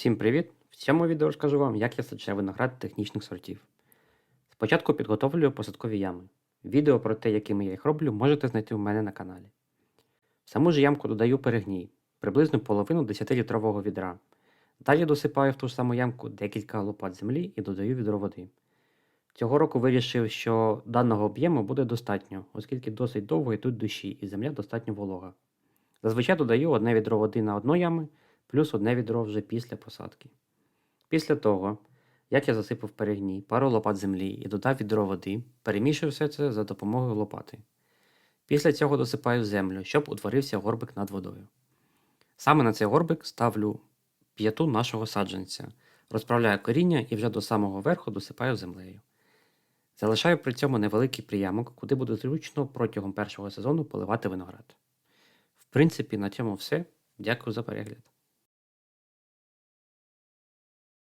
Всім привіт! В цьому відео розкажу вам, як я саджаю виноград технічних сортів. Спочатку підготовлюю посадкові ями. Відео про те, якими я їх роблю, можете знайти у мене на каналі. В саму ж ямку додаю перегній, приблизно половину 10-літрового відра. Далі досипаю в ту ж саму ямку декілька лопат землі і додаю відро води. Цього року вирішив, що даного об'єму буде достатньо, оскільки досить довго йдуть дощі і земля достатньо волога. Зазвичай додаю одне відро води на одну яму, плюс одне відро вже після посадки. Після того, як я засипав перегній, пару лопат землі і додав відро води, перемішую все це за допомогою лопати. Після цього досипаю землю, щоб утворився горбик над водою. Саме на цей горбик ставлю п'яту нашого саджанця, розправляю коріння і вже до самого верху досипаю землею. Залишаю при цьому невеликий приямок, куди буде зручно протягом першого сезону поливати виноград. В принципі, на цьому все. Дякую за перегляд.